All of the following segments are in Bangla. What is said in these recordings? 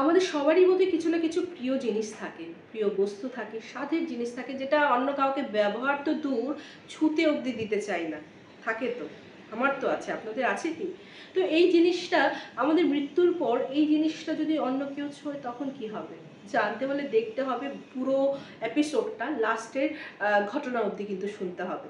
আমাদের সবারই মধ্যে কিছু না কিছু প্রিয় জিনিস থাকে, প্রিয় বস্তু থাকে, স্বাদের জিনিস থাকে, যেটা অন্য কাউকে ব্যবহার তো দূর ছুতে অবধি দিতে চাই না। থাকে তো? আমার তো আছে, আপনাদের আছে কি? তো এই জিনিসটা, আমাদের মৃত্যুর পর এই জিনিসটা যদি অন্য কেউ ছোঁয়, তখন কি হবে? জানতে হলে দেখতে হবে পুরো এপিসোডটা লাস্টের ঘটনা অবধি কিন্তু শুনতে হবে।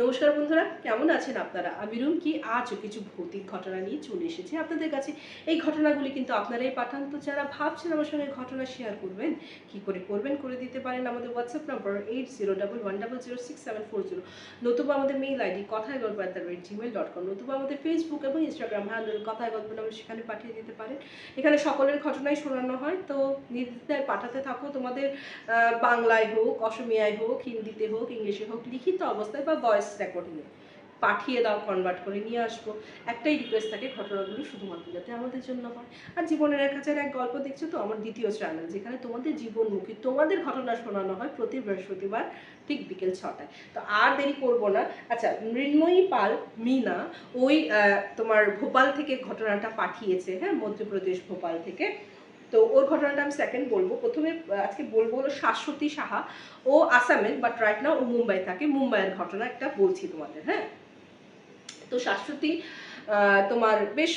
নমস্কার বন্ধুরা, কেমন আছেন আপনারা? আমি রুমকি, আজও কিছু ভৌতিক ঘটনা নিয়ে চলে এসেছি আপনাদের কাছে। এই ঘটনাগুলি কিন্তু আপনারাই পাঠান। তো যারা ভাবছেন আমার সঙ্গে ঘটনা শেয়ার করবেন, কি করে করবেন, করে দিতে পারেন আমাদের WhatsApp number eight zero double one double zero six seven four zero নতুবা আমাদের মেইল আইডি কথায় গল্প at the rate Gmail dot com নতুবা আমাদের ফেসবুক এবং ইনস্টাগ্রাম হ্যান্ডেল কথায় গল্প নামে সেখানে পাঠিয়ে দিতে পারেন। এখানে সকলের ঘটনাই শোনানো হয়। তো নির্দ্বিধায় পাঠাতে থাকো। তোমাদের বাংলায় হোক, অসমিয়ায় হোক, হিন্দিতে হোক, ইংলিশে হোক, লিখিত অবস্থায় বা রেকর্ডিংয়ে পাঠিয়ে দাও কনভার্ট করে নিয়ে আসব। একটাই রিকোয়েস্ট থাকে, ঘটনাগুলো শুধুমাত্র যাতে আমাদের জন্য হয়। আর জীবনের এক হাজার এক গল্প দেখছ তো, আমার দ্বিতীয় চ্যানেল যেখানে তোমাদের জীবনমুখী, তোমাদের ঘটনা শোনানো হয় প্রতি বৃহস্পতিবার ঠিক বিকেল ছটায়। তো আর দেরি করব না। আচ্ছা মৃন্ময়ী পাল, মিনা, ওই তোমার ভোপাল থেকে ঘটনাটা পাঠিয়েছে হ্যাঁ মধ্যপ্রদেশ ভোপাল থেকে। তো ওর ঘটনাটা আমি সেকেন্ড বলব। প্রথমে আজকে বলব হলো শাশ্বতী সাহা। ও আসামের বাট রাইট না ও মুম্বাই থাকে। মুম্বাইয়ের ঘটনা একটা বলছি তোমাদের হ্যাঁ? তো শাশ্বতী তোমার বেশ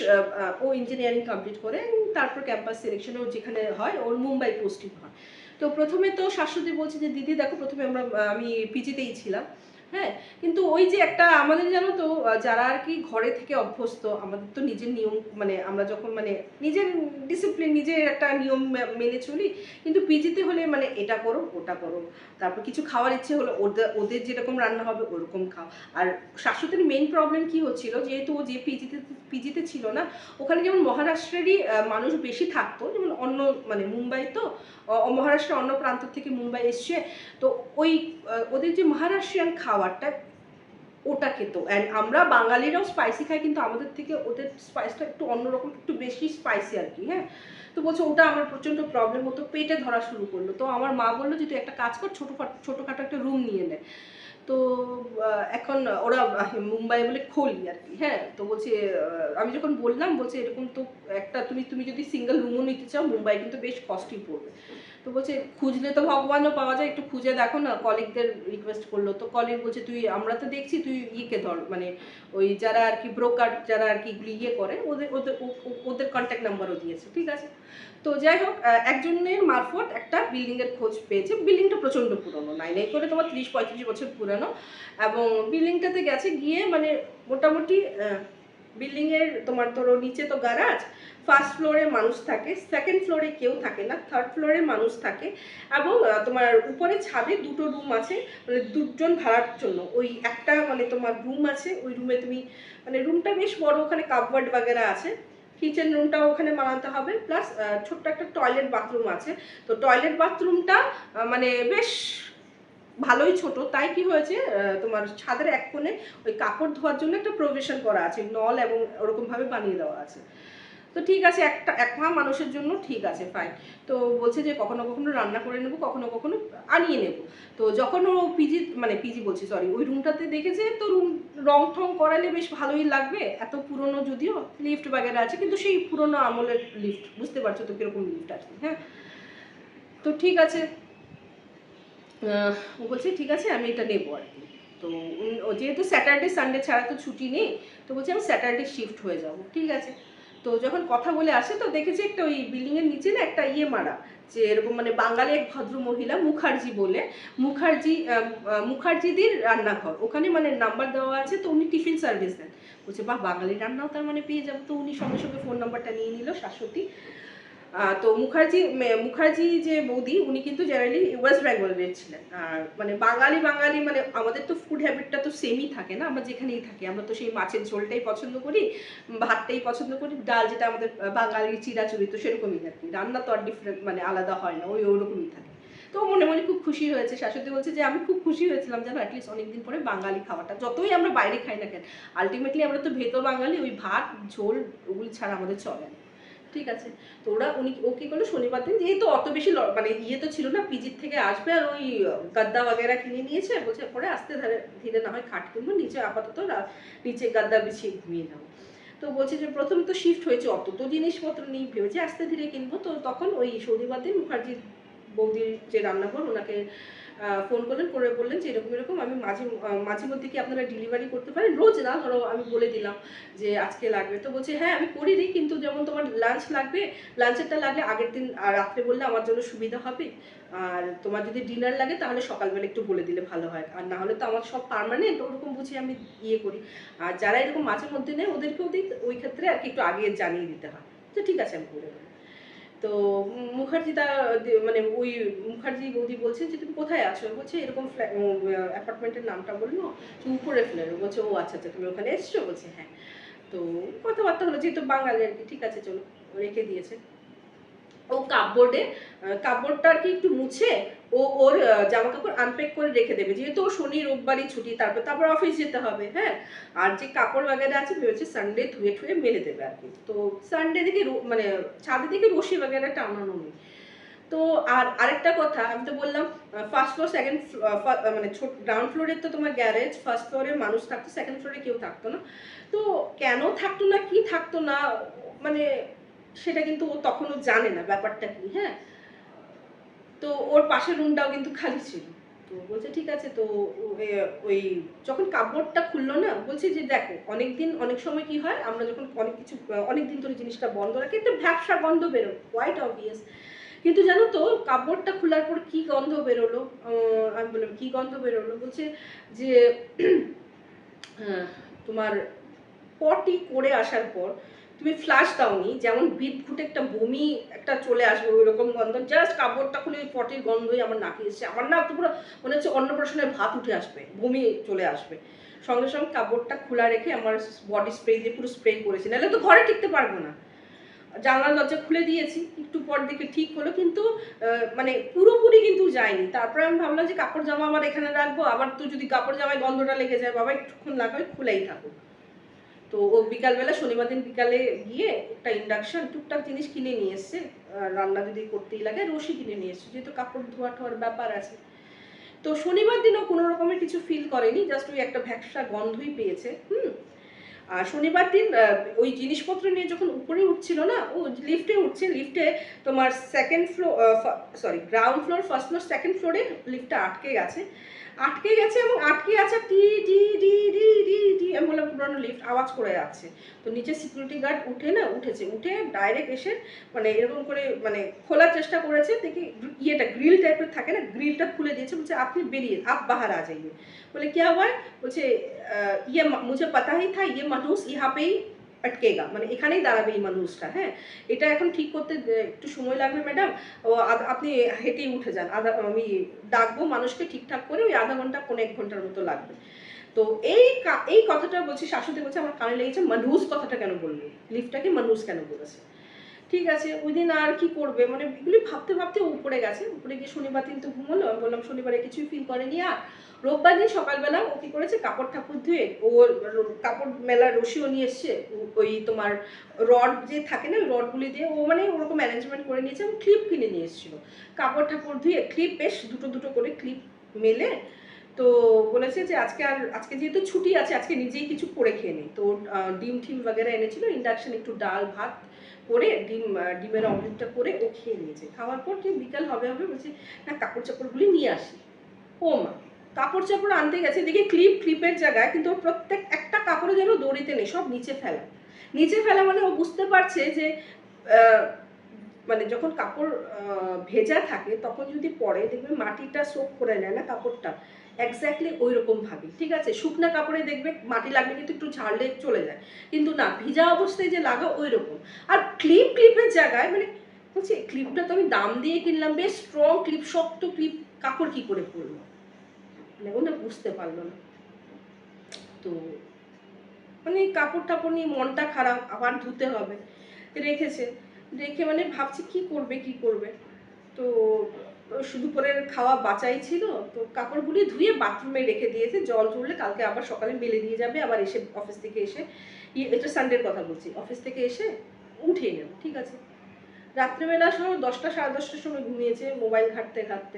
ও ইঞ্জিনিয়ারিং কমপ্লিট করে তারপর ক্যাম্পাস সিলেকশন যেখানে হয়, ওর মুম্বাই পোস্টিং হয়। তো প্রথমে তো শাশ্বতী বলছে যে, দিদি, দেখো, প্রথমে আমরা, আমি পিজিতেই ছিলাম। হ্যাঁ কিন্তু ওই যে একটা আমাদের জানো তো যারা আর কি ঘরে থেকে অভ্যস্ত, আমাদের তো নিজের নিয়ম মানে আমরা যখন মানে নিজের ডিসিপ্লিন নিজের একটা নিয়ম মেনে চলি, কিন্তু পিজিতে হলে মানে এটা করো, ওটা করো। তারপর কিছু খাওয়ার ইচ্ছে হলো ওদের ওদের যেরকম রান্না হবে, ওরকম খাও। আর শাশ্বতীর মেন প্রবলেম কি হচ্ছিল, যেহেতু ও যে পিজিতে পিজিতে ছিল না, ওখানে যেমন মহারাষ্ট্রেরই মানুষ বেশি থাকতো, যেমন অন্য মানে মুম্বাই তো মহারাষ্ট্রের অন্য প্রান্ত থেকে মুম্বাই এসছে, তো ওই ওদের যে মহারাষ্ট্রিয়ান খাবারটা ওটা খেত। অ্যান্ড আমরা বাঙালিরাও স্পাইসি খাই, কিন্তু আমাদের থেকে ওদের স্পাইসটা একটু অন্যরকম, একটু বেশি স্পাইসি আর কি হ্যাঁ? তো বলছে ওটা আমার প্রচণ্ড প্রবলেম হতো, পেটে ধরা শুরু করল। তো আমার মা বলল যে, তুই একটা কাজ কর, ছোটো ছোটোখাটো একটা রুম নিয়ে নে। তো এখন ওরা মুম্বাই বলে খোলি আর কি হ্যাঁ? তো বলছে আমি যখন বললাম, বলছে এরকম তো একটা, তুমি তুমি যদি সিঙ্গেল রুমও নিতে চাও, মুম্বাই কিন্তু বেশ কস্টলি পড়বে। তো বলছে, খুঁজলে তো ভগবানও পাওয়া যায়, একটু খুঁজে দেখো না। কলিগদের রিকোয়েস্ট করল। তো কলিগ বলছে, তুই, আমরা তো দেখছি, তুই ইয়েকে ধর মানে ওই যারা আর কি ব্রোকার যারা আর কি ইয়ে করে, ওদের ওদের ওদের কন্ট্যাক্ট নাম্বারও দিয়েছে, ঠিক আছে? তো যাই হোক একজনের মারফত একটা বিল্ডিংয়ের খোঁজ পেয়েছে। বিল্ডিংটা প্রচণ্ড পুরনো নাই নাই করে তোমার ত্রিশ পঁয়ত্রিশ বছর পুরানো। এবং বিল্ডিংটাতে গেছে, গিয়ে মানে মোটামুটি বিল্ডিংয়ের তোমার ধরো নিচে তো গ্যারাজ ফার্স্ট ফ্লোরে মানুষ থাকে সেকেন্ড ফ্লোরে কেউ থাকে না থার্ড ফ্লোরে মানুষ থাকে এবং তোমার উপরে ছাদে দুটো রুম আছে মানে দুজন ভাড়ার জন্য। ওই একটা মানে তোমার রুম আছে, ওই রুমে তুমি মানে রুমটা বেশ বড়, ওখানে কাপবোর্ড বাগেরা আছে। কিচেন রুমটাও ওখানে বানাতে হবে প্লাস ছোট্ট একটা টয়লেট বাথরুম আছে। তো টয়লেট বাথরুমটা মানে বেশ ভালোই ছোট, তাই কি হয়েছে তোমার ছাদের এক কোণে ওই কাপড় ধোয়ার জন্য একটা প্রভিশন করা আছে, নল এবং ওরকমভাবে বানিয়ে দেওয়া আছে। তো ঠিক আছে, একটা, এক মা মানুষের জন্য ঠিক আছে ফাইন তো বলছে যে কখনো কখনো রান্না করে নেব, কখনো কখনো আনিয়ে নেব। তো যখন ও পিজি মানে পিজি বলছি সরি ওই রুমটাতে দেখেছে, তো রুম রং ঠং করালে বেশ ভালোই লাগবে, এত পুরনো যদিও লিফট বাগেরা আছে, কিন্তু সেই পুরনো আমলের লিফট বুঝতে পারছ তো কীরকম লিফট আছে হ্যাঁ? তো ঠিক আছে ও বলছে, ঠিক আছে, আমি এটা নেব আর কি। তো যেহেতু স্যাটারডে সানডে ছাড়া তো ছুটি নেই, তো বলছে, আমি স্যাটারডে শিফট হয়ে যাব। ঠিক আছে। তো যখন কথা বলে আসে, তো দেখেছি একটা ওই বিল্ডিংয়ের নিচে না একটা ইয়ে মারা, যে এরকম মানে বাঙালি এক ভদ্র মহিলা, মুখার্জি বলে। মুখার্জি মুখার্জিদের রান্নাঘর। ওখানে মানে নাম্বার দেওয়া আছে, তো উনি টিফিন সার্ভিস দেন। বলছে, বাহ, বাঙালি রান্নাও তার মানে পেয়ে যাব। তো উনি সঙ্গে সঙ্গে ফোন নাম্বারটা নিয়ে নিল, শাশ্বতী। তো মুখার্জি মুখার্জি যে বৌদি, উনি কিন্তু জেনারেলি ওয়েস্ট বেঙ্গলের ছিলেন। আর মানে বাঙালি বাঙালি মানে আমাদের তো ফুড হ্যাবিটটা তো সেমই থাকে না, আমরা যেখানেই থাকি, আমরা তো সেই মাছের ঝোলটাই পছন্দ করি, ভাতটাই পছন্দ করি, ডাল যেটা আমাদের বাঙালির চিরাচুরি তো সেরকমই আর কি রান্না তো আর ডিফারেন্ট মানে আলাদা হয় না, ওই ওরকমই থাকে। তো মনে মনে খুব খুশি হয়েছে, শাশুড়ি বলছে যে আমি খুব খুশি হয়েছিলাম যেন অ্যাটলিস্ট অনেকদিন পরে বাঙালি খাওয়াটা, যতই আমরা বাইরে খাই না কেন আলটিমেটলি আমরা তো ভেতর বাঙালি, ওই ভাত, ঝোল, ওগুলি ছাড়া আমাদের চলে না। ঠিক আছে। তো ওরা উনি ও কী করল? শনিবার দিন যেহেতু অত বেশি মানে ইয়ে তো ছিল না, পিজির থেকে আসবে আর ওই গাদ্দা বাগেরা কিনে নিয়েছে বলছে, পরে আস্তে ধীরে ধীরে না হয় খাট কিনবো, নিচে আপাতত নিচে গাদ্দা বিছিয়ে ঘুমিয়ে যাব। তো বলছে যে, প্রথম তো শিফট হয়েছে, অত তো জিনিসপত্র নেই, ভেবেছি আস্তে ধীরে কিনবো। তো তখন ওই শনিবার দিন মুখার্জির বৌদির যে রান্নাঘর, ওনাকে ফোন করলেন, করে বললেন যে এরকম এরকম। আমি মাঝে মাঝে মধ্যে কি আপনারা ডেলিভারি করতে পারেন? রোজ না, ধরো আমি বলে দিলাম যে আজকে লাগবে। তো বলছে হ্যাঁ আমি করে দিই কিন্তু যেমন তোমার লাঞ্চ লাগবে লাঞ্চেরটা লাগলে আগের দিন রাত্রে বললে আমার জন্য সুবিধা হবে। আর তোমার যদি ডিনার লাগে, তাহলে সকালবেলা একটু বলে দিলে ভালো হয়। আর না হলে তো আমার সব পার্মানেন্ট ওরকম বুঝে আমি ইয়ে করি। আর যারা এরকম মাঝে মধ্যে নেয়, ওদেরকেও দিই ওই ক্ষেত্রে আর কি একটু আগে জানিয়ে দিতে হয়। তো ঠিক আছে, আমি করে দেবো। তো মুখার্জি তা মানে ওই মুখার্জি বৌদি বলছেন যে, তুমি কোথায় আছো? বলছে, এরকম অ্যাপার্টমেন্টের নামটা বলল, যে উপরে ফ্ল্যাট বলছে, ও আচ্ছা আচ্ছা তুমি ওখানে এসছো? বলছে হ্যাঁ। তো কথাবার্তা হলো, যেহেতু বাঙালি আর কি, ঠিক আছে, চলো। রেখে দিয়েছে। ও কাপবোর্ডে কাপবোর্ডটা আর কি একটু মুছে ও ওর জামা কাপড় আনপ্যাক করে রেখে দেবে। যেহেতু ও শনি, রোববারই ছুটি, তারপর তারপর অফিস যেতে হবে হ্যাঁ? আর যে কাপড় বাগেরা আছে, ভেবেছে সানডে ধুয়ে ঠুয়ে মেলে দেবে আর কি। তো সানডে রো- মানে ছাদে দিকে রশি বাগেরা টানানো নেই। তো আর আরেকটা কথা, আমি তো বললাম ফার্স্ট ফ্লোর সেকেন্ড মানে ছোট গ্রাউন্ড ফ্লোরে তো তোমার গ্যারেজ ফার্স্ট ফ্লোরে মানুষ থাকতো সেকেন্ড ফ্লোরে কেউ থাকতো না। তো কেন থাকতো না, কি থাকতো না মানে সেটা কিন্তু ও তখনও জানে না ব্যাপারটা কি হ্যাঁ? তো ওর পাশের রুমটাও কিন্তু খালি ছিল। তো বলছে, ঠিক আছে। তো ওই যখন কাপড়টা খুললো না, বলছে যে, দেখো অনেক দিন অনেক সময় কি হয়, আমরা যখন অনেক কিছু অনেক দিন ধরে জিনিসটা বন্ধ রাখি, একটা ভ্যাবসা গন্ধ বেরোয় হোয়াইট অবভিয়াস কিন্তু জানো তো কাপড়টা খোলার পর কি গন্ধ বেরোলো? আমি বললাম, কি গন্ধ বেরোলো? বলছে যে তোমার পটি করে আসার পর তুমি ফ্লাশ দাওনি, যেমন বিট ঘুটে একটা বমি একটা চলে আসবে ওই রকম গন্ধ জাস্ট কাপড়টা খুলে ওই পটির গন্ধই আমার নাকে এসছে। আমার না পুরো মনে হচ্ছে অন্নপ্রাশনের ভাত উঠে আসবে, বমি চলে আসবে। সঙ্গে সঙ্গে কাপড়টা খোলা রেখে আমার বডি স্প্রে দিয়ে পুরো স্প্রে করেছি। নাহলে তো ঘরে টিকতে পারব না। জানলার দরজা খুলে দিয়েছি, একটু পর দেখে ঠিক হলো, কিন্তু মানে পুরোপুরি কিন্তু যায়নি। তারপরে আমি ভাবলাম যে কাপড় জামা আমার এখানে রাখব, আবার তো যদি কাপড় জামায় গন্ধটা লেগে যায়, বাবা, একটুক্ষণ লাগাবে খুলেই থাকুক। তো ও বিকালবেলা শনিবার দিন বিকালে গিয়ে একটা ইন্ডাকশন টুকটাক জিনিস কিনে নিয়ে এসছে। রান্না যদি করতেই লাগে, রশি কিনে নিয়ে এসছে। যেহেতু কাপড় ধোয়া ঠোয়ার ব্যাপার আছে। তো শনিবার দিনও কোনো রকমের কিছু ফিল করেনি জাস্ট ওই একটা ভ্যাকসা গন্ধই পেয়েছে। হুম? শনিবার দিন আহ, ওই জিনিসপত্র নিয়ে যখন উপরে উঠছিল না ও লিফটে উঠছে লিফটে তোমার second floor sorry ground floor first floor second ফ্লোরে লিফটটা আটকে গেছে আটকে গেছে এবং আটকে আছে টি ডি ডি ডি ডি ডি আমি বললাম পুরোনো লিফট আওয়াজ করে যাচ্ছে তো নিচে সিকিউরিটি গার্ড উঠে না উঠেছে উঠে ডাইরেক্ট এসে মানে এরকম করে মানে খোলার চেষ্টা করেছে দেখি ইয়েটা গ্রিল টাইপের থাকে না গ্রিলটা খুলে দিয়েছে বলছে আপনি বেরিয়ে আপ বাহার আ যাইয়ে বলে क्या हुआ है বলছে আহ, ইয়ে মা- মুঝে পাতা হি থা ইয়ে মানুষ ইহাপেই আটকেগা। মানে এখানেই দাঁড়াবে এই মানুষটা হ্যাঁ? এটা এখন ঠিক করতে একটু সময় লাগবে, ম্যাডাম। আপনি হেঁটেই উঠে যান। আধা, আমি ডাকবো মানুষকে ঠিকঠাক করে, ওই আধা ঘণ্টা কোনো এক ঘণ্টার মতো লাগবে। তো এই এই কথাটা বলছি শাশুতে বলছে, আমার কানে লেগেছে, মানুষ কথাটা কেন বলল? লিফটটাকে মানুষ কেন বলেছে? ঠিক আছে ওই দিন আর কি করবে? মানে এগুলি ভাবতে ভাবতে উপরে গেছে। উপরে গিয়ে শনিবার দিন তো ঘুমোলো। আমি বললাম, শনিবারে কিছুই ফিল করেনি আর। রোববার দিন সকালবেলা ও কি করেছে? কাপড় ঠাকুর ধুয়ে ও কাপড় মেলার রশিও নিয়ে এসছে। ওই তোমার রড যে থাকে না, ওই রডগুলি দিয়ে ও মানে ওরকম অ্যারেঞ্জমেন্ট করে নিয়েছে এবং ক্লিপ কিনে নিয়ে এসেছিল। কাপড় ঠাকুর ধুয়ে ক্লিপ বেশ দুটো দুটো করে ক্লিপ মেলে। তো বলেছে যে আজকে আর আজকে যেহেতু ছুটি আছে, আজকে নিজেই কিছু করে খেয়ে নিই তো ডিম টিম বাগেরা এনেছিল। ইন্ডাকশন একটু ডাল, ভাত করে ডিম ডিমের অমলেটটা করে ও খেয়ে নিয়েছে। খাওয়ার পর কি বিকাল হবে হবে বলছে, না কাপড় চাপড়গুলি নিয়ে আসি। ও মা কাপড় চাপড় আনতে গেছে। দেখি ক্লিপ, ক্লিপের জায়গায় কিন্তু ওর প্রত্যেক একটা কাপড়ে যেন দড়িতে নেই, সব নিচে ফেলা। নিচে ফেলা মানে ও বুঝতে পারছে যে মানে যখন কাপড় ভেজা থাকে, তখন যদি পরে দেখবে মাটিটা সোপ করে নেয় না কাপড়টা এক্স্যাক্টলি ওই রকম ঠিক আছে? শুকনা কাপড়ে দেখবে মাটি লাগলে কিন্তু একটু ঝাড়লে চলে যায়। কিন্তু না, ভিজা অবস্থায় যে লাগা ওই রকম আর ক্লিপ ক্লিপের জায়গায় মানে বলছি ক্লিপটা তো আমি দাম দিয়ে কিনলাম, বেশ স্ট্রং ক্লিপ শক্ত ক্লিপ কাপড় কি করে পরলো মানে না বুঝতে পারল না। তো মানে কাপড় টাপড় নিয়ে মনটা খারাপ, আবার ধুতে হবে। রেখেছে। রেখে মানে ভাবছি কি করবে কি করবে? তো করে খাওয়া বাঁচাই ছিল, তো কাপড়গুলি ধুয়ে বাথরুমে রেখে দিয়েছে, জল ঝরলে কালকে আবার সকালে মেলে দিয়ে যাবে, আবার এসে অফিস থেকে এসে এটা সানডের কথা বলছি অফিস থেকে এসে উঠিয়ে নেবে, ঠিক আছে? রাত্রেবেলা সময় দশটা, সাড়ে দশটার সময় ঘুমিয়েছে মোবাইল ঘাঁটতে ঘাঁটতে।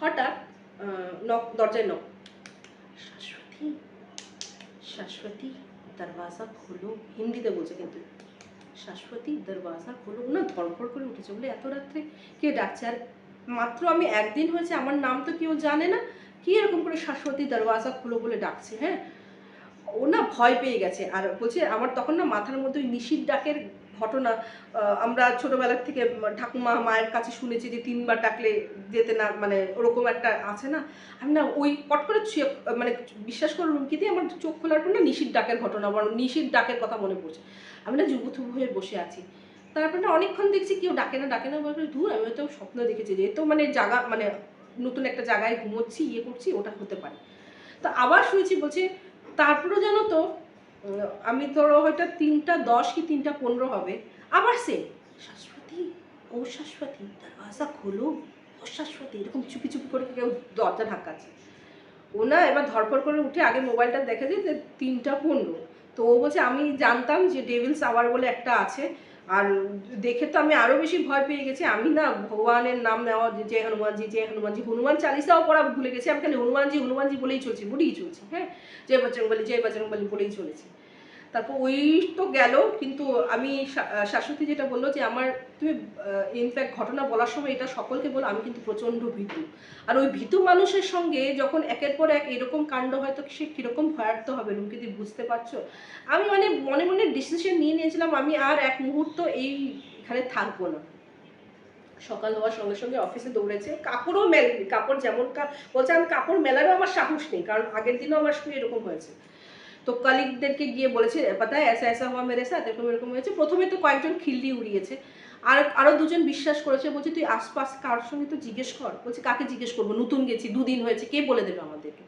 হঠাৎ নক দরজায় নক শাশ্বতী শাশ্বতী, দরওয়াজা খোলো, হিন্দিতে বলছে কিন্তু। শাশ্বতী দরওয়াজা খোলো। না ধরফর করে উঠেছে বলে এত রাত্রে কে ডাকছে? আর মাত্র আমি একদিন হয়েছে, আমার নাম তো কেউ জানে না। কি এরকম করে শাশ্বতী দরওয়াজা খোলো বলে ডাকছে হ্যাঁ? ও না ভয় পেয়ে গেছে। আর বলছে, আমার তখন না মাথার মধ্যে ওই নিশির ডাকের ঘটনা আমরা ছোটবেলার থেকে ঠাকুমা মায়ের কাছে শুনেছি যে তিনবার ডাকলে যেতে না মানে ওরকম একটা আছে না? আমি না ওই পট করে মানে বিশ্বাস করো রুমকিতে আমার চোখ খোলার পর না নিশির ডাকের ঘটনা আমার নিশির ডাকের কথা মনে পড়ছে। আমি না যুবথুবু হয়ে বসে আছি। তারপর না অনেকক্ষণ দেখছি কেউ ডাকে না ডাকে না দূর আমি তো স্বপ্ন দেখেছি যে এ তো মানে জায়গা মানে নতুন একটা জায়গায় ঘুমোচ্ছি ইয়ে করছি, ওটা হতে পারে। তো আবার শুয়েছি বলছে, তারপরেও জানো তো আমি ধরো হয়তো তিনটা দশ কি তিনটা পনেরো হবে। আবার সে শাশ্বতী, ও শাশ্বতী, দরওয়াজা খোলো। ও শাশ্বতী, এরকম চুপি চুপি করে কেউ দরজা ঢাকাচ্ছে। ও না এবার ধরপড় করে উঠে আগে মোবাইলটা দেখে যে তিনটা পনেরো। তো ও বলছে, আমি জানতাম যে ডেভিলস আওয়ার বলে একটা আছে। আর দেখে তো আমি আরও বেশি ভয় পেয়ে গেছি। আমি না ভগবানের নাম নেওয়া, যে হনুমানজি, জয় হনুমানজি, হনুমান চালিসাও পড়া ভুলে গেছি। আমি খালি হনুমানজি হনুমানজি বলেই চলছি বলেই চলছি হ্যাঁ? জয় বজরং বলি জয় বজরং বলি বলেই চলেছি। তারপর ওই তো গেল, কিন্তু আমি শাশ্বতী যেটা বলল যে আমার, তুমি ইনফ্যাক্ট ঘটনা বলার সময় এটা সকলকে বলো, আমি কিন্তু প্রচণ্ড ভীতু। আর ওই ভীতু মানুষের সঙ্গে যখন একের পর এক এরকম কাণ্ড হয়, তো সে কীরকম ভয়ার্থ হবে রুমকিদি বুঝতে পারছ? আমি মানে মনে মনে ডিসিশন নিয়ে নিয়েছিলাম, আমি আর এক মুহূর্ত এই এখানে থাকব না। সকাল হওয়ার সঙ্গে সঙ্গে অফিসে দৌড়েছে। কাপড়ও মেলেনি কাপড় যেমন বলছে আমি কাপড় মেলারও আমার সাহস নেই, কারণ আগের দিনও আমার সঙ্গে এরকম হয়েছে। তো কলিগদেরকে গিয়ে বলেছে পাতা এসা এসা হওয়া মেরে সাথে, এরকম এরকম হয়েছে। প্রথমে তো কয়েকজন খিল্লি উড়িয়েছে। আর আরও দুজন বিশ্বাস করেছে, বলছে, তুই আশপাশ কারোর সঙ্গে তো জিজ্ঞেস কর? বলছে, কাকে জিজ্ঞেস করব? নতুন গেছি, দুদিন হয়েছে, কে বলে দেবে আমাদেরকে?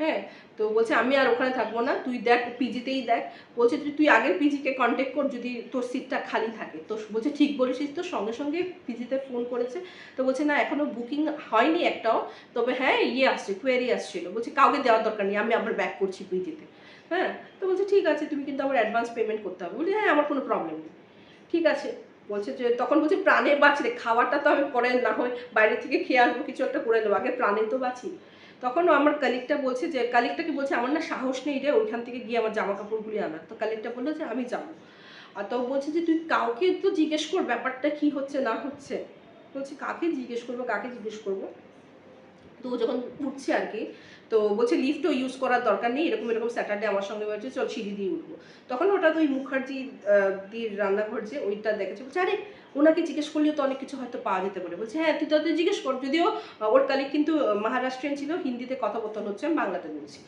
হ্যাঁ তো বলছে, আমি আর ওখানে থাকব না, তুই দেখ, পিজিতেই দেখ। বলছে, তুই তুই আগের পিজিকে কন্ট্যাক্ট কর, যদি তোর সিটটা খালি থাকে। তো বলছে, ঠিক বলেছিস তো, সঙ্গে সঙ্গে পিজিতে ফোন করেছে। তো বলছে, না, এখনও বুকিং হয়নি একটাও। তবে হ্যাঁ ইয়ে আসছে কোয়েরি আসছিল। বলছে, কাউকে দেওয়ার দরকার নেই, আমি আবার ব্যাক করছি পিজিতে। হ্যাঁ তো বলছে, ঠিক আছে, তুমি কিন্তু আমার অ্যাডভান্স পেমেন্ট করতে হবে। বলছে হ্যাঁ আমার কোনো প্রবলেম নেই। ঠিক আছে। বলছে যে, তখন বলছে, প্রাণে বাঁচলে খাওয়াটা তো আমি পরে না হয় বাইরে থেকে খেয়ে আসব, কিছু একটা করে নেব, আগে প্রাণে তো বাঁচি। তখন আমার কালিকটা বলছে যে কালিকটাকে বলছে, আমার না সাহস নেই রে, ওইখান থেকে গিয়ে আমার জামা কাপড়গুলি আনার। তো কালিকটা বলল যে, আমি যাব। আর তো বলছে যে, তুই কাউকে তো জিজ্ঞেস কর, ব্যাপারটা কি হচ্ছে, না হচ্ছে? বলছি, কাকে জিজ্ঞেস করব, কাকে জিজ্ঞেস করব? তো যখন উঠছে আর কি তো বলছে লিফটও ইউজ করার দরকার নেই, এরকম এরকম স্যাটারডে আমার সঙ্গে বলছে চল সিঁড়ি দিয়ে উঠবো। তখন হঠাৎ ওই মুখার্জি দির রান্নাঘর যে ওইটা দেখেছে, বলছে, আরে, ওনাকে জিজ্ঞেস করলেও তো অনেক কিছু হয়তো পাওয়া যেতে পারে। বলছে হ্যাঁ তুই তাদের জিজ্ঞেস কর, যদিও ওর কালিক কিন্তু মহারাষ্ট্রিয়ান ছিল, হিন্দিতে কথোপকথন হচ্ছে, আমি বাংলাতে বলছি।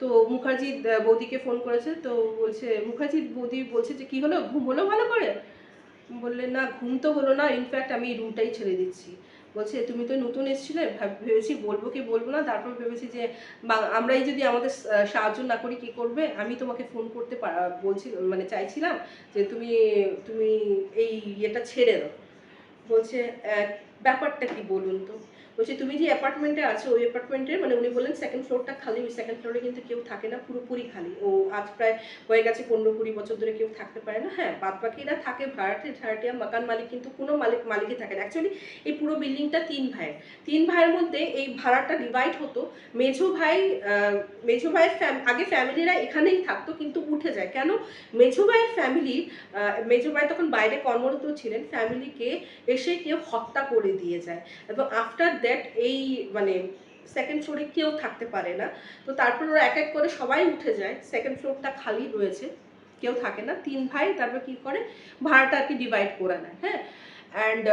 তো মুখার্জি বৌদিকে ফোন করেছে, তো বলছে, মুখার্জি, বৌদি বলছে যে, কি হলো? ঘুম হলো ভালো করে? বললে, না, ঘুম তো হলো না ইনফ্যাক্ট আমি রুমটাই ছেড়ে দিচ্ছি। বলছে, তুমি তো নতুন এসেছিলে ভাব- ভেবেছি বলব কি বলব না? তারপর ভেবেছি যে আমরাই যদি আমাদের সাহায্য না করি, কি করবে? আমি তোমাকে ফোন করতে বলছি মানে চাইছিলাম যে, তুমি তুমি এই ইয়েটা ছেড়ে দাও। বলছে ব্যাপারটা কি বলুন তো? বলছে, তুমি যে অ্যাপার্টমেন্টে আছো, ওই অ্যাপার্টমেন্টে মানে উনি বললেন সেকেন্ড ফ্লোরটা খালি, ওই সেকেন্ড ফ্লোরে কিন্তু কেউ থাকে না, পুরোপুরি খালি। ও আজ প্রায় হয়ে গেছে পনেরো কুড়ি বছর ধরে কেউ থাকতে পারে না। হ্যাঁ বাদ বাকিরা থাকে ভাড়াটে ভাড়াটিয়া মাকান মালিক কিন্তু কোনো মালিক, মালিকই থাকে না। অ্যাকচুয়ালি এই পুরো বিল্ডিংটা তিন ভাইয়ের। তিন ভাইয়ের মধ্যে এই ভাড়াটা ডিভাইড হতো। মেঝো ভাই মেঝো ভাইয়ের আগে ফ্যামিলিরা এখানেই থাকতো, কিন্তু উঠে যায়। কেন? মেঝো ভাইয়ের ফ্যামিলি মেঝো ভাই তখন বাইরে কর্মরত ছিলেন। ফ্যামিলিকে এসে কেউ হত্যা করে দিয়ে যায়। এবং আফটার দ্যাট এই মানে সেকেন্ড ফ্লোরে কেউ থাকতে পারে না। তো তারপর ওরা এক এক করে সবাই উঠে যায়। সেকেন্ড ফ্লোরটা খালি রয়েছে। কেউ থাকে না। তিন ভাই, তারপর কি করে? ভাড়াটা আর কি ডিভাইড করে নেয়। হ্যাঁ? অ্যান্ড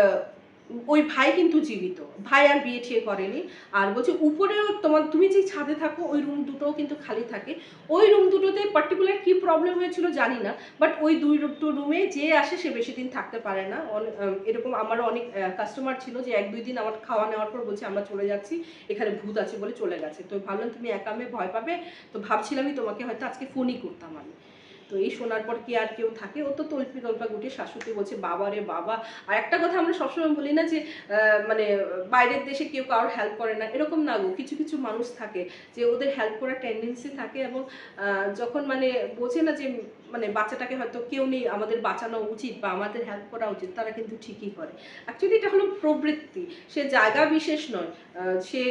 ওই ভাই কিন্তু জীবিত। ভাই আর বিয়ে ঠিয়ে করেনি। আর বলছে, উপরেও তোমার, তুমি যে ছাদে থাকো, ওই রুম দুটোও কিন্তু খালি থাকে। ওই রুম দুটোতে পার্টিকুলার কি প্রবলেম হয়েছিল জানি না বাট ওই দুই দুটো রুমে যে আসে, সে বেশি দিন থাকতে পারে না। এরকম আমারও অনেক কাস্টমার ছিল যে এক দুই দিন আমার খাওয়া নেওয়ার পর বলছে, আমরা চলে যাচ্ছি। এখানে ভূত আছে বলে চলে গেছে। তো ভাবলাম, তুমি একা ভয় পাবে? তো ভাবছিলামই তোমাকে হয়তো আজকে ফোনই করতাম আমি। তো এই শোনার পর কি আর কেউ থাকে? ও তো তল্পি তল্পা গুটি শাশুড়ি বলছে, বাবা রে বাবা। আর একটা কথা আমরা সবসময় বলি না যে মানে বাইরের দেশে কেউ কারোর হেল্প করে না। এরকম না গো, কিছু কিছু মানুষ থাকে যে ওদের হেল্প করার টেন্ডেন্সি থাকে এবং যখন মানে বোঝে না যে মানে বাচ্চাটাকে হয়তো কেউ নেই, আমাদের বাঁচানো উচিত বা আমাদের হেল্প করা উচিত, তারা কিন্তু ঠিকই করে। অ্যাকচুয়ালি এটা হলো প্রবৃত্তি। সে জায়গা বিশেষ নয়। সে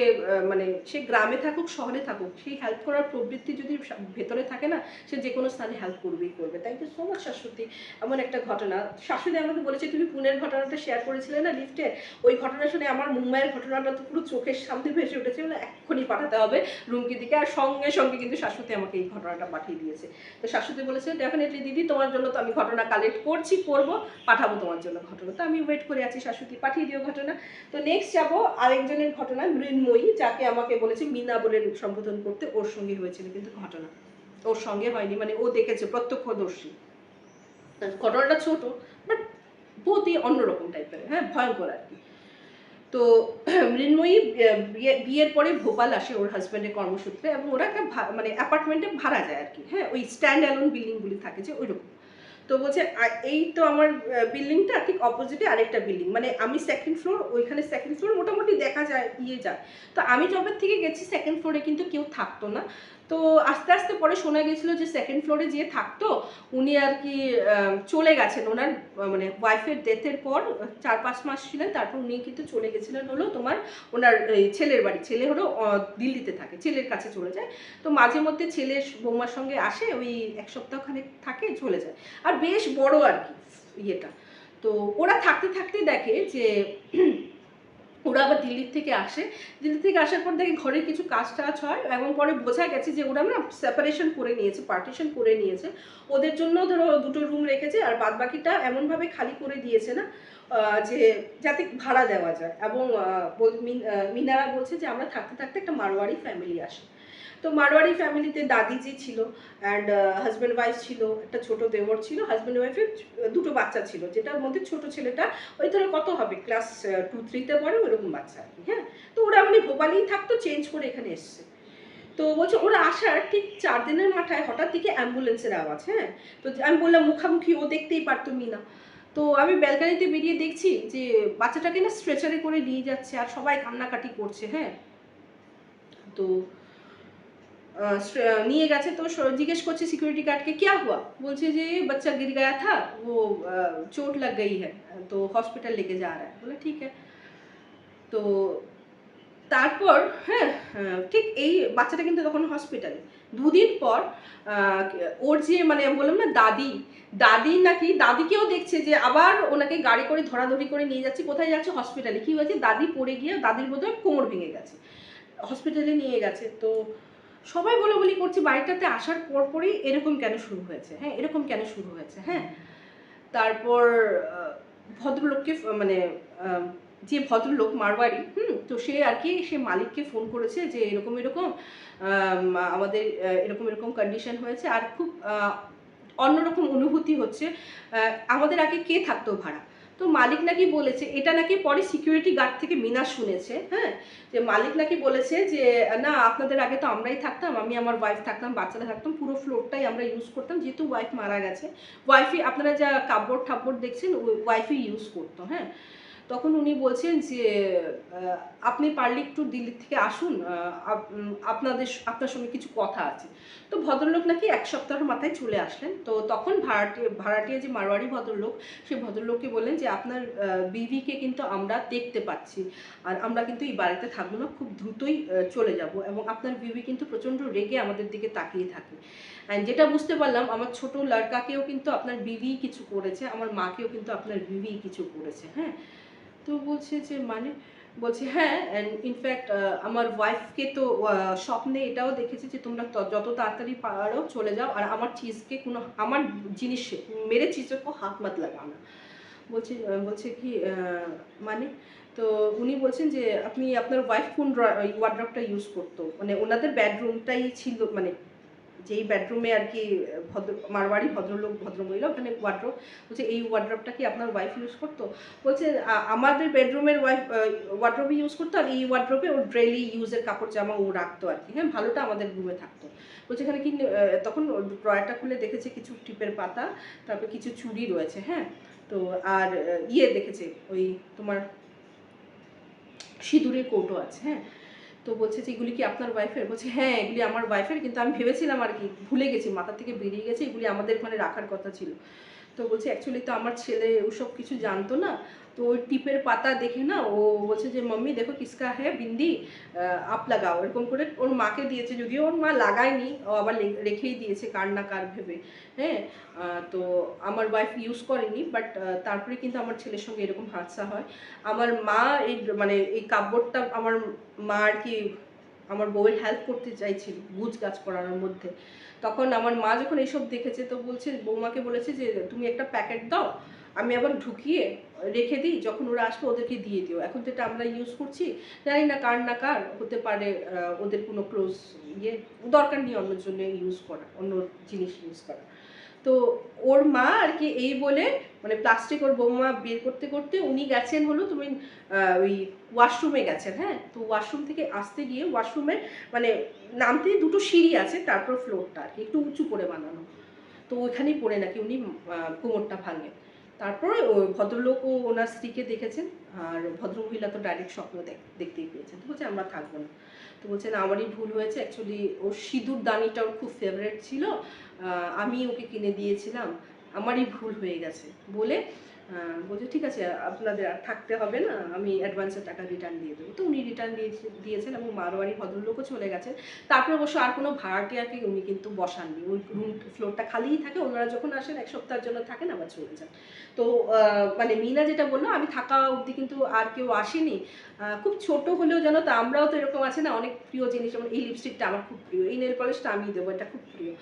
মানে সে গ্রামে থাকুক, শহরে থাকুক সেই হেল্প করার প্রবৃত্তি যদি ভেতরে থাকে না, সে যে কোনো স্থানে হেল্প করবেই করবে। থ্যাংক ইউ সো মাচ শাশুড়ি এমন একটা ঘটনা। শাশুড়ি আমাকে বলেছে, তুমি পুনের ঘটনাটা শেয়ার করেছিলে না লিফটে ওই ঘটনা শুনে আমার মুম্বাইয়ের ঘটনাটা তো পুরো চোখের সামনে ভেসে উঠেছে। বলে, এক্ষুনি পাঠাতে হবে রুমকি দিকে। আর সঙ্গে সঙ্গে কিন্তু শাশুড়ি আমাকে এই ঘটনাটা পাঠিয়ে দিয়েছে। তো শাশুড়ি বলেছে ডেফিনেটলি দিদি, তোমার জন্য তো আমি ঘটনা কালেক্ট করছি, করব, পাঠাবো তোমার জন্য ঘটনা। তো আমি ওয়েট করে আছি শাশুড়ি পাঠিয়ে দিও ঘটনা। তো নেক্সট যাব, আরেকজনের ঘটনা মৃন্ময়ী যাকে আমাকে বলেছে মিনা বলে সম্বোধন করতে ওর সঙ্গে হয়েছিল কিন্তু ঘটনা। ওর সঙ্গে হয়নি মানে ও দেখেছে প্রত্যক্ষদর্শী। ঘটনাটা ছোট বাট বহুতই অন্যরকম টাইপের হ্যাঁ ভয়ঙ্কর আর কি। তো মৃন্ময়ী বিয়ে- বিয়ের পরে ভোপাল আসে ওর হাজব্যান্ডের কর্মসূত্রে এবং ওরা একটা মানে অ্যাপার্টমেন্টে ভাড়া যায় আর কি হ্যাঁ ওই স্ট্যান্ড অ্যালোন বিল্ডিংগুলি থাকে যে ওই রকম তো বলছে এই তো আমার বিল্ডিংটা ঠিক অপোজিটে আরেকটা বিল্ডিং। মানে আমি সেকেন্ড ফ্লোর ওইখানে সেকেন্ড ফ্লোর মোটামুটি দেখা যায় ইয়ে যায়। তো আমি যবের থেকে গেছি সেকেন্ড ফ্লোরে কিন্তু কেউ থাকতো না। তো আস্তে আস্তে পরে শোনা গেছিল যে সেকেন্ড ফ্লোরে যে থাকতো, উনি আর কি চলে গেছেন। ওনার মানে ওয়াইফের ডেথের পর, চার পাঁচ মাস ছিলেন। তারপর উনি কিন্তু চলে গেছিলেন হলো তোমার, ওনার ছেলের বাড়ি। ছেলে হলো দিল্লিতে থাকে, ছেলের কাছে চলে যায়। তো মাঝে মধ্যে ছেলের বৌমার সঙ্গে আসে, ওই এক সপ্তাহখানে থাকে, চলে যায়। আর বেশ বড় আর কি ইয়েটা। তো ওরা থাকতে থাকতে দেখে যে ওরা আবার দিল্লির থেকে আসে। দিল্লি থেকে আসার পর দেখে ঘরের কিছু কাজ টাজ হয় এবং পরে বোঝা গেছে যে ওরা না সেপারেশন করে নিয়েছে পার্টিশন করে নিয়েছে। ওদের জন্য ধরো দুটো রুম রেখেছে আর বাদ বাকিটা এমনভাবে খালি করে দিয়েছে না যে যাতে ভাড়া দেওয়া যায়। এবং মিনারা বলছে যে আমরা থাকতে থাকতে একটা মারোয়ারি ফ্যামিলি আসে। তো মারোয়ারি ফ্যামিলিতে দাদিজি ছিল অ্যান্ড হাজব্যান্ড ওয়াইফ ছিল, একটা ছোট দেওর ছিল হাজব্যান্ড ওয়াইফের দুটো বাচ্চা ছিল, যেটার মধ্যে ছোট ছেলেটা ওই ধরো কত হবে ক্লাস টু থ্রিতে পড়ে ওরকম বাচ্চা হ্যাঁ? তো ওরা মানে ভোপালেই থাকতো চেঞ্জ করে এখানে এসছে। তো বলছে ওরা আসার ঠিক চার দিনের মাথায় হঠাৎ থেকে অ্যাম্বুলেন্সের আওয়াজ হ্যাঁ? তো আমি বললাম, মুখামুখি, ও দেখতেই পারতো মিনা তো আমি ব্যালকানিতে বেরিয়ে দেখছি যে বাচ্চাটাকে না স্ট্রেচারে করে নিয়ে যাচ্ছে আর সবাই কান্নাকাটি করছে হ্যাঁ? তো নিয়ে গেছে তো স- জিজ্ঞেস করছে সিকিউরিটি গার্ডকে क्या हुआ বলছে যে বাচ্চা गिर गया था वो আহ, চোট लग गई है তো হসপিটাল लेके जा रहा है বলে ঠিক है তো তারপর হ্যাঁ আহ, ঠিক এই বাচ্চাটা কিন্তু তখন হসপিটালে দুদিন পর আহ, ওর যে মানে বললাম না দাদি দাদি নাকি দাদিকেও দেখছে যে আবার ওনাকে গাড়ি করে ধরাধরি করে নিয়ে যাচ্ছে কোথায় যাচ্ছে হসপিটালে কি হয়েছে দাদি পড়ে গিয়ে দাদির বোধহয় কোমর ভেঙে গেছে হসপিটালে নিয়ে গেছে তো সবাই বলে বলি করছি, বাড়িটাতে আসার পর পরই এরকম কেন শুরু হয়েছে? হ্যাঁ এরকম কেন শুরু হয়েছে? হ্যাঁ তারপর ভদ্রলোককে মানে যে ভদ্রলোক মারবাড়ি হুম, তো সে আর কি, সে মালিককে ফোন করেছে যে এরকম এরকম আমাদের এরকম এরকম কন্ডিশন হয়েছে। আর খুব অন্যরকম অনুভূতি হচ্ছে আমাদের আগে কে থাকতো ভাড়া? তো মালিক নাকি বলেছে, এটা নাকি পরে সিকিউরিটি গার্ড থেকে মিনা শুনেছে হ্যাঁ? যে মালিক নাকি বলেছে যে, না, আপনাদের আগে তো আমরাই থাকতাম, আমি আমার ওয়াইফ থাকতাম, বাচ্চারা থাকতাম, পুরো ফ্লোরটাই আমরা ইউজ করতাম, যেহেতু ওয়াইফ মারা গেছে। ওয়াইফই আপনারা যা কাপড় ঠাপড় দেখছেন ওয়াইফই ইউজ করতো হ্যাঁ? তখন উনি বলছেন যে আপনি পারলে একটু দিল্লি থেকে আসুন আপ- আপনাদের আপনার সঙ্গে কিছু কথা আছে। তো ভদ্রলোক নাকি এক সপ্তাহের মাথায় চলে আসলেন। তো তখন ভাড়াটিয়া ভাড়াটিয়া যে মারোয়ারি ভদ্রলোক, সেই ভদ্রলোককে বললেন যে, আপনার বিবিকে কিন্তু আমরা দেখতে পাচ্ছি। আর আমরা কিন্তু এই বাড়িতে থাকব না, খুব দ্রুতই চলে যাব। এবং আপনার বিবি কিন্তু প্রচণ্ড রেগে আমাদের দিকে তাকিয়ে থাকে। অ্যান্ড যেটা বুঝতে পারলাম, আমার ছোট লড়কাকেও কিন্তু আপনার বিবি কিছু করেছে, আমার মাকেও কিন্তু আপনার বিবি কিছু করেছে। হ্যাঁ? তো বলছে যে মানে বলছে হ্যাঁ অ্যান্ড ইনফ্যাক্ট আমার ওয়াইফকে তো স্বপ্নে এটাও দেখেছি যে তোমরা যত তাড়াতাড়ি পারো চলে যাও আর আমার চিজকে কোনো আমার জিনিসে মেরে চিজকে হাত মাত লাগানো বলছে আহ, বলছে কি মানে তো উনি বলছেন যে আপনি আপনার ওয়াইফ কোন ওয়ার্ড্রপটা ইউজ করতো। মানে ওনাদের বেডরুমটাই ছিল মানে যেই বেডরুমে আর কি, ভদ্র মারবাড়ি ভদ্রলোক, ভদ্রমহিলা, ওখানে ওয়ার্ড্রোপ বলছে এই ওয়ার্ড্রপটা কি আপনার ওয়াইফ ইউজ করতো? বলছে আমাদের বেডরুমের ওয়াইফ ওয়ার্ড্রোপে ইউজ করতো আর এই ওয়ার্ড্রোপে ওর ডেইলি ইউজের কাপড় জামা ও রাখতো আর কি। হ্যাঁ ভালোটা আমাদের রুমে থাকতো। বলছে, এখানে কি তখন ড্রয়ারটা খুলে দেখেছে কিছু টিপের পাতা, তারপর কিছু চুড়ি রয়েছে হ্যাঁ? তো আর ইয়ে দেখেছে, ওই তোমার সিঁদুরের কৌটো আছে হ্যাঁ? তো বলছে যে, এগুলি কি আপনার ওয়াইফের বলছে হ্যাঁ এগুলি আমার ওয়াইফের কিন্তু আমি ভেবেছিলাম আর কি, ভুলে গেছি, মাথা থেকে বেরিয়ে গেছে, এগুলি আমাদের ওখানে রাখার কথা ছিল। তো বলছে অ্যাকচুয়ালি তো আমার ছেলে ওসব কিছু জানতো না। তো ওই টিপের পাতা দেখে না ও বলছে যে, মাম্মি, দেখো কিসকা হ্যাঁ বিন্দি আপ লাগাও। এরকম করে ওর মাকে দিয়েছে, যদিও ওর মা লাগায়নি, ও আবার রেখেই দিয়েছে কার না কার ভেবে হ্যাঁ? তো আমার ওয়াইফ ইউজ করেনি বাট তারপরে কিন্তু আমার ছেলের সঙ্গে এরকম হাদসা হয়। আমার মা এই মানে এই কাপড়টা আমার মা আর কি আমার বউয়ের হেল্প করতে চাইছিল গুজ গাছ করানোর মধ্যে। তখন আমার মা যখন এইসব দেখেছে তো বলছে, বৌমাকে বলেছে যে, তুমি একটা প্যাকেট দাও, আমি আবার ঢুকিয়ে রেখে দিই, যখন ওরা আসবে ওদেরকে দিয়ে দিও। এখন এটা আমরা ইউজ করছি, জানি না কার না কার হতে পারে ওদের কোনো ক্লোজ ইয়ে দরকার নেই অন্য জন্য ইউজ করা, অন্য জিনিস ইউজ করা। তো ওর মা আর কি এই বলে মানে প্লাস্টিক ওর বৌমা বের করতে করতে উনি গেছেন হলো, তুমি ওই ওয়াশরুমে গেছেন হ্যাঁ? তো ওয়াশরুম থেকে আসতে গিয়ে ওয়াশরুমে মানে নামতে দুটো সিঁড়ি আছে, তারপর ফ্লোরটা আর কি, একটু উঁচু করে বানানো। তো ওইখানেই পড়ে নাকি উনি কোমরটা ভাঙে। তারপরে ওই ভদ্রলোকও ওনার স্ত্রীকে দেখেছেন, আর ভদ্রমহিলা তো ডাইরেক্ট স্বপ্ন দেখ- দেখতেই পেয়েছেন। তো বলছে, আমরা থাকব না। তো বলছেন আমারই ভুল হয়েছে। অ্যাকচুয়ালি ওর সিঁদুর দানিটা ওর খুব ফেভারেট ছিল। আমি ওকে কিনে দিয়েছিলাম। আমারই ভুল হয়ে গেছে। বলে বলছে, ঠিক আছে, আপনাদের আর থাকতে হবে না, আমি অ্যাডভান্সের টাকা রিটার্ন দিয়ে দেবো। তো উনি রিটার্ন দিয়েছে, দিয়েছেন এবং মারোয়ারি ভদ্রলোকও চলে গেছেন তারপরে অবশ্য আর কোনো ভাড়াটিয়াকে উনি কিন্তু বসাননি। ওই রুম ফ্লোরটা খালিই থাকে, ওনারা যখন আসেন, এক সপ্তাহের জন্য থাকেন, আবার চলে যান। তো মানে মিনা যেটা বলল, আমি থাকা অবধি কিন্তু আর কেউ আসেনি। খুব ছোট হলেও জানো তো, আমরাও তো এরকম আছে না, অনেক প্রিয় জিনিস, যেমন এই লিপস্টিকটা আমার খুব প্রিয়, এই নেল পলিশটা আমি দেবো, এটা খুব প্রিয়।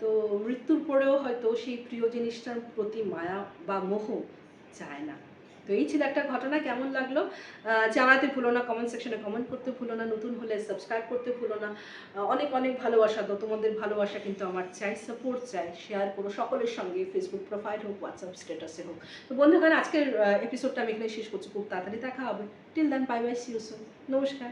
তো মৃত্যুর পরেও হয়তো সেই প্রিয় জিনিসটার প্রতি মায়া বা মোহ যায় না। তো এই ছিল একটা ঘটনা, কেমন লাগল? জানাতে ভুলো না কমেন্ট সেকশনে কমেন্ট করতে ভুলো না, নতুন হলে সাবস্ক্রাইব করতে ভুলো না। অনেক অনেক ভালোবাসা তো তোমাদের ভালোবাসা কিন্তু আমার চাই সাপোর্ট চাই শেয়ার করো সকলের সঙ্গে ফেসবুক প্রোফাইল হোক হোয়াটসঅ্যাপ স্ট্যাটাসে হোক। তো বন্ধুগণ, আজকের এপিসোডটা আমি এখানে শেষ করছি। খুব তাড়াতাড়ি দেখা হবে। Till then bye bye see you soon নমস্কার।